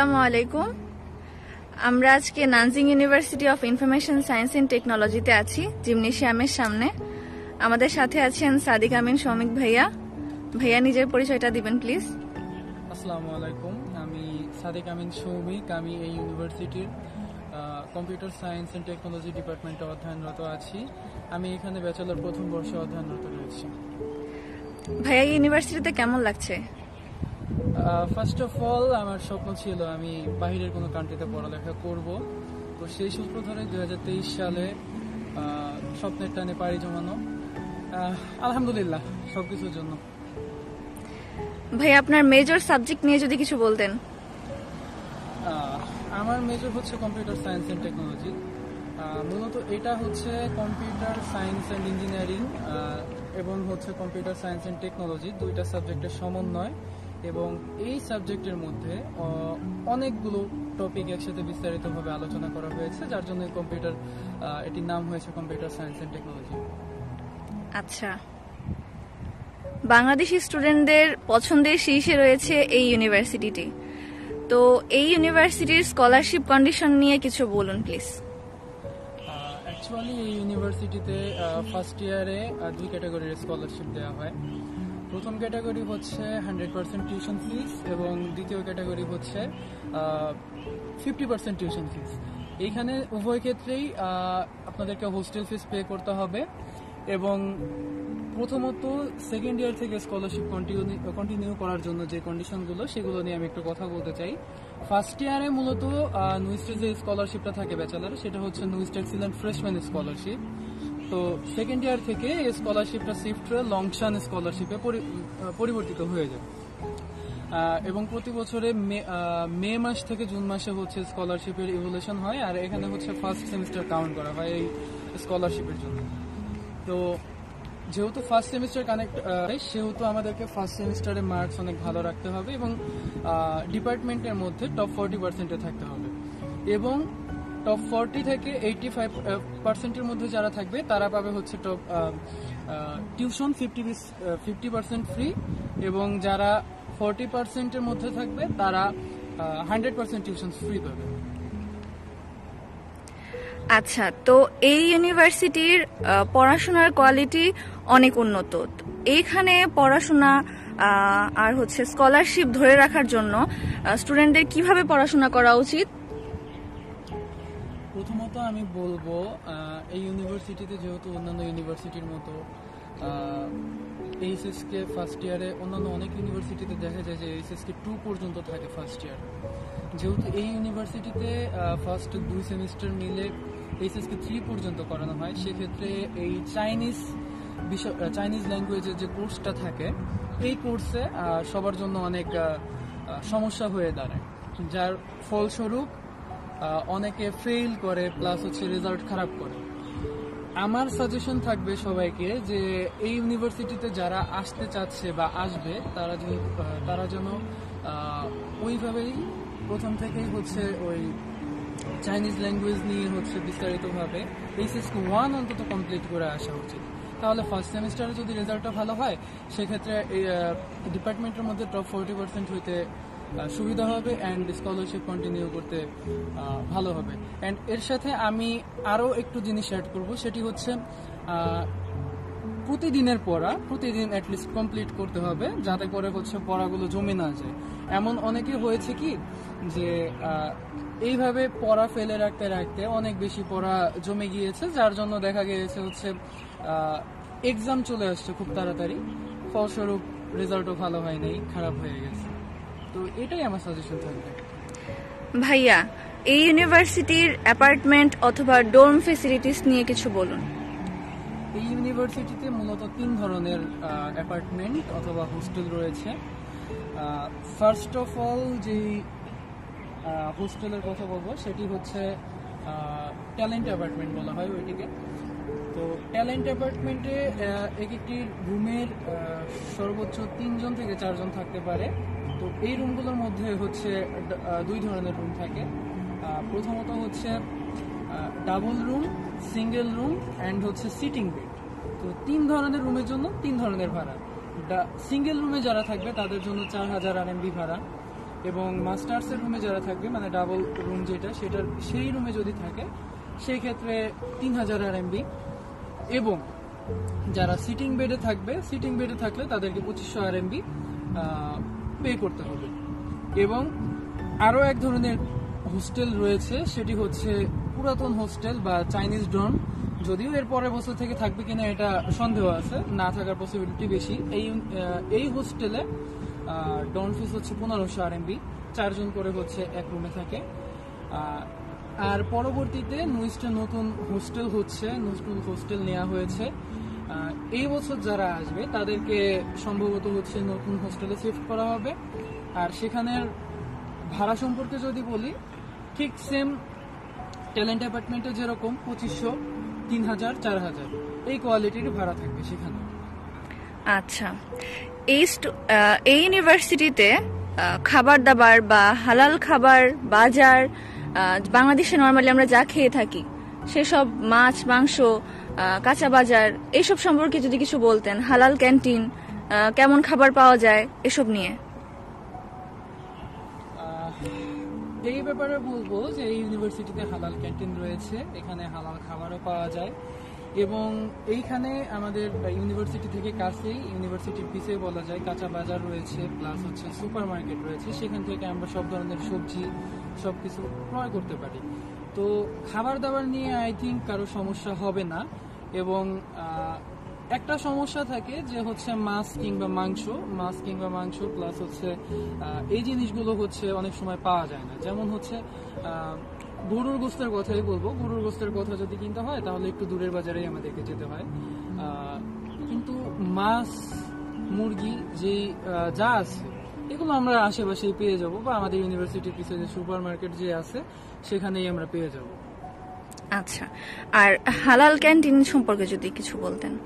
আসসালামু আলাইকুম। আমরা আজকে Nanjing university of information science and টেকনোলজিতে আছি জিমনেশিয়ামের সামনে। আমাদের সাথে আছেন সাদিক আমিন শ্রমিক ভাইয়া। ভাইয়া নিজের পরিচয়টা দিবেন প্লিজ। আসসালামু আলাইকুম। আমি সাদিক আমিন সৌমিক। আমি এই ইউনিভার্সিটির কম্পিউটার সায়েন্স অ্যান্ড টেকনোলজি ডিপার্টমেন্টে অধ্যয়নরত আছি। আমি এখানে ব্যাচেলর প্রথম বর্ষে অধ্যয়নরত রয়েছি। ভাইয়া ইউনিভার্সিটিতে কেমন লাগছে? ফার্স্ট অফ অল আমার স্বপ্ন ছিল আমি বাইরের কোনো কান্ট্রিতে পড়ালেখা করব। তো সেই সূত্র ধরে দুই হাজার তেইশ সালে স্বপ্নের টানে পাড়ি জমানো। আলহামদুলিল্লাহ সব কিছুর জন্য। ভাই আপনার মেজর সাবজেক্ট নিয়ে যদি কিছু বলতেন। আমার মেজর হচ্ছে কম্পিউটার সায়েন্স অ্যান্ড টেকনোলজি মূলত এটা হচ্ছে কম্পিউটার সায়েন্স অ্যান্ড ইঞ্জিনিয়ারিং এবং হচ্ছে কম্পিউটার সায়েন্স অ্যান্ড টেকনোলজি দুইটা সাবজেক্টের সমন্বয়। এবং এই সাবজেক্টের মধ্যে অনেকগুলো টপিক একসাথে বিস্তারিতভাবে আলোচনা করা হয়েছে যার জন্য কম্পিউটার এটির নাম হয়েছে কম্পিউটার সায়েন্স অ্যান্ড টেকনোলজি আচ্ছা। বাংলাদেশি স্টুডেন্টদের পছন্দের শীর্ষে রয়েছে এই ইউনিভার্সিটিটি তো এই ইউনিভার্সিটির স্কলারশিপ কন্ডিশন নিয়ে কিছু বলুন প্লিজ অ্যাকচুয়ালি এই ইউনিভার্সিটিতে ফার্স্ট ইয়ারে দুই ক্যাটাগরির স্কলারশিপ দেওয়া হয়। প্রথম ক্যাটাগরি হচ্ছে হান্ড্রেড পার্সেন্ট টিউশন ফিস এবং দ্বিতীয় ক্যাটাগরি হচ্ছে ফিফটি পার্সেন্ট টিউশন ফিস এইখানে উভয় ক্ষেত্রেই আপনাদেরকে হোস্টেল ফিস পে করতে হবে এবং প্রথমত সেকেন্ড ইয়ার থেকে স্কলারশিপ কন্টিনিউ কন্টিনিউ করার জন্য যে কন্ডিশনগুলো, সেগুলো নিয়ে আমি একটু কথা বলতে চাই। ফার্স্ট ইয়ারে মূলত নুইস্টের যে স্কলারশিপটা থাকে ব্যাচেলার, সেটা হচ্ছে নুইস্ট এক্সিলেন্ট ফ্রেশম্যান স্কলারশিপ তো সেকেন্ড ইয়ার থেকে এই স্কলারশিপটা শিফট হয়ে লংশান স্কলারশিপে পরিবর্তিত হয়ে যায়। এবং প্রতি বছরে মে মাস থেকে জুন মাসে হচ্ছে স্কলারশিপের ইভলিউশন হয় আর এখানে হচ্ছে ফার্স্ট সেমিস্টার কাউন্ট করা হয় এই স্কলারশিপের জন্য। তো যেহেতু ফার্স্ট সেমিস্টার কানেক্ট সেহেতু আমাদেরকে ফার্স্ট সেমিস্টারে মার্কস অনেক ভালো রাখতে হবে এবং ডিপার্টমেন্টের মধ্যে টপ ফর্টি পার্সেন্টে থাকতে হবে। এবং টপ ফোরটি থেকে এইটি ফাইভ পার্সেন্টের মধ্যে যারা থাকবে, তারা পাবে হচ্ছে top tuition fifty fifty percent free এবং যারা ফর্টি পার্সেন্টের মধ্যে থাকবে, তারা হান্ড্রেড পার্সেন্ট টিউশন ফ্রি পাবে। আচ্ছা তো এই ইউনিভার্সিটির পড়াশোনার কোয়ালিটি অনেক উন্নত। এইখানে পড়াশোনা আর হচ্ছে স্কলারশিপ ধরে রাখার জন্য স্টুডেন্টদের কীভাবে পড়াশোনা করা উচিত? প্রথমত আমি বলব এই ইউনিভার্সিটিতে যেহেতু অন্যান্য ইউনিভার্সিটির মতো এইচএস কে ফার্স্ট ইয়ারে অন্যান্য অনেক ইউনিভার্সিটিতে দেখা যায় যে এইচএস কে টু পর্যন্ত থাকে ফার্স্ট ইয়ার যেহেতু এই ইউনিভার্সিটিতে ফার্স্ট দুই সেমিস্টার মিলে এইচএস কে থ্রি পর্যন্ত করানো হয়, সেক্ষেত্রে এই চাইনিজ বিষয় চাইনিজ ল্যাঙ্গুয়েজের যে কোর্সটা থাকে, এই কোর্সে সবার জন্য অনেক সমস্যা হয়ে দাঁড়ায়। যার ফলস্বরূপ অনেকে ফেল করে প্লাস হচ্ছে রেজাল্ট খারাপ করে। আমার সাজেশন থাকবে সবাইকে যে এই ইউনিভার্সিটিতে যারা আসতে চাচ্ছে বা আসবে, তারা যেন তারা যেন ওইভাবেই প্রথম থেকেই হচ্ছে ওই চাইনিজ ল্যাঙ্গুয়েজ নিয়ে হচ্ছে বিস্তারিতভাবে এইচএস ওয়ান অন্তত কমপ্লিট করে আসা উচিত। তাহলে ফার্স্ট সেমিস্টারে যদি রেজাল্টটা ভালো হয়, সেক্ষেত্রে ডিপার্টমেন্টের মধ্যে টপ ফোরটি পার্সেন্ট হইতে সুবিধা হবে অ্যান্ড স্কলারশিপ কন্টিনিউ করতে ভালো হবে। অ্যান্ড এর সাথে আমি আরও একটু জিনিস অ্যাড করব, সেটি হচ্ছে প্রতিদিনের পড়া, প্রতিদিন অ্যাটলিস্ট কমপ্লিট করতে হবে, যাতে করে হচ্ছে পড়াগুলো জমে না যায়। এমন অনেকে হয়েছে কি, যে এইভাবে পড়া ফেলে রাখতে রাখতে অনেক বেশি পড়া জমে গিয়েছে, যার জন্য দেখা গিয়েছে হচ্ছে এক্সাম চলে আসছে খুব তাড়াতাড়ি। ফলস্বরূপ রেজাল্টও ভালো হয় নাই খারাপ হয়ে গেছে। তো এটাই আমার সাজেশন থাকবে। ভাইয়া এই ইউনিভার্সিটির অ্যাপার্টমেন্ট অথবা ডোর্ম ফেসিলিটিস নিয়ে কিছু বলুন। এই ইউনিভার্সিটিতে মূলত তিন ধরনের অ্যাপার্টমেন্ট অথবা হোস্টেল রয়েছে। ফার্স্ট অফ অল যেই হোস্টেলের কথা বলব সেটি হচ্ছে ট্যালেন্ট অ্যাপার্টমেন্ট বলা হয় ওইটিকে। তো ট্যালেন্ট অ্যাপার্টমেন্টে এক একটি রুমের সর্বোচ্চ তিনজন থেকে চারজন থাকতে পারে। তো এই রুমগুলোর মধ্যে হচ্ছে দুই ধরনের রুম থাকে। প্রথমত হচ্ছে double room, single room and হচ্ছে সিটিং বেড। তো তিন ধরনের রুমের জন্য তিন ধরনের ভাড়া। সিঙ্গেল রুমে যারা থাকবে, তাদের জন্য চার হাজার আর ভাড়া। এবং মাস্টার্সের রুমে যারা থাকবে মানে ডাবল রুম যেটা, সেটার, সেই রুমে যদি থাকে, সেই ক্ষেত্রে তিন হাজার আর এমবি এবং যারা সিটিং বেডে থাকবে সিটিং বেডে থাকলে তাদেরকে পঁচিশশো আর এমবি পে করতে হবে। এবং আরও এক ধরনের হোস্টেল রয়েছে, সেটি হচ্ছে পুরাতন হোস্টেল বা চাইনিজ ডন যদিও এর পরের বছর থেকে থাকবে কিনা এটা সন্দেহ আছে, না থাকার পসিবিলিটি বেশি। এই এই হোস্টেলে ডন ফিস হচ্ছে পনেরোশো আর এমবি চারজন করে হচ্ছে এক রুমে থাকে। আর পরবর্তীতে নুইস্টে নতুন হোস্টেল হচ্ছে, নতুন হোস্টেল নেওয়া হয়েছে। এই বছর যারা আসবে, তাদেরকে সম্ভবত হচ্ছে নতুন হোস্টেলে শিফট করা হবে। আর সেখানের ভাড়া সম্পর্কে যদি বলি, ঠিক সেম ট্যালেন্ট অ্যাপার্টমেন্টে যেরকম পঁচিশশো তিন হাজার চার হাজার এই কোয়ালিটির ভাড়া থাকবে সেখানে। আচ্ছা। এই এই ইউনিভার্সিটিতে খাবার দাবার বা হালাল খাবার, বাজার বাংলাদেশে নর্মালি আমরা যা খেয়ে থাকি, সেসব মাছ, মাংস কাঁচা বাজার এসব সম্পর্কে যদি কিছু বলতেন, হালাল ক্যান্টিন কেমন খাবার পাওয়া যায়, এসব নিয়ে। এই ব্যাপারে বলব যে ইউনিভার্সিটিতে হালাল ক্যান্টিন রয়েছে, এখানে হালাল খাবারও পাওয়া যায়। এবং এইখানে আমাদের ইউনিভার্সিটি থেকে কাছেই ইউনিভার্সিটির পিছিয়ে বলা যায়, কাঁচা বাজার রয়েছে প্লাস হচ্ছে সুপার মার্কেট রয়েছে। সেখান থেকে আমরা সব ধরনের সবজি সব কিছু ক্রয় করতে পারি। তো খাবার দাবার নিয়ে আই থিঙ্ক কারও সমস্যা হবে না এবং একটা সমস্যা থাকে যে হচ্ছে মাছ কিংবা মাংস, মাছ কিংবা মাংস প্লাস হচ্ছে এই জিনিসগুলো হচ্ছে অনেক সময় পাওয়া যায় না। যেমন হচ্ছে গরুর গোস্তের কথাই বলব। গরুর গোস্তের কথা যদি কিনতে হয়, তাহলে একটু দূরের বাজারেই আমাদেরকে যেতে হয়। কিন্তু মাছ, মুরগি, যে যা আছে, এগুলো আমরা আশেপাশেই পেয়ে যাব বা আমাদের ইউনিভার্সিটির পিছনে সুপার মার্কেট যে আছে, সেখানেই আমরা পেয়ে যাব। আচ্ছা। আর হালাল ক্যান্টিন সম্পর্কে যদি কিছু বলতেন।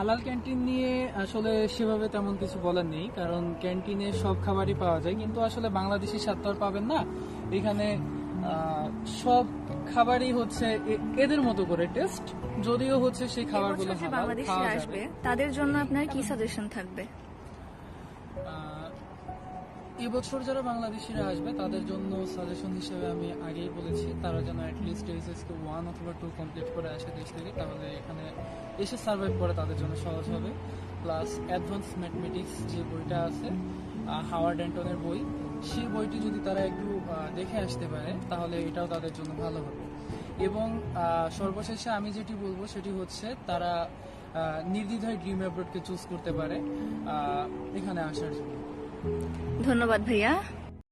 হালাল ক্যান্টিন নিয়ে আসলে সেভাবে তেমন কিছু বলার নেই কারণ ক্যান্টিনে সব খাবারই পাওয়া যায়। কিন্তু আসলে বাংলাদেশি স্বাদ তো আর পাবেন না। এখানে সব খাবারই হচ্ছে এদের মতো করে টেস্ট। যদিও হচ্ছে সেই খাবারগুলো বাংলাদেশে আসবে তাদের জন্য আপনার কি সাজেশন থাকবে? এবছর যারা বাংলাদেশিরা আসবে তাদের জন্য সাজেশন হিসেবে আমি আগেই বলেছি তারা যেন অ্যাটলিস্ট এইচএসকে ওয়ান অথবা টু কমপ্লিট করে আসে দেশ থেকে তাহলে এখানে এসে সার্ভাইভ করে তাদের জন্য সহজ হবে। প্লাস অ্যাডভান্স ম্যাথমেটিক্স যে বইটা আছে হাওয়ার্ড অ্যান্টনের বই সেই বইটি যদি তারা একটু দেখে আসতে পারে তাহলে এটাও তাদের জন্য ভালো হবে। এবং সর্বশেষে আমি যেটি বলব সেটি হচ্ছে তারা আহ, নির্দ্বিধায় ড্রিম অ্যাব্রোডকে চুজ করতে পারে এখানে আসার জন্য। ধন্যবাদ ভাইয়া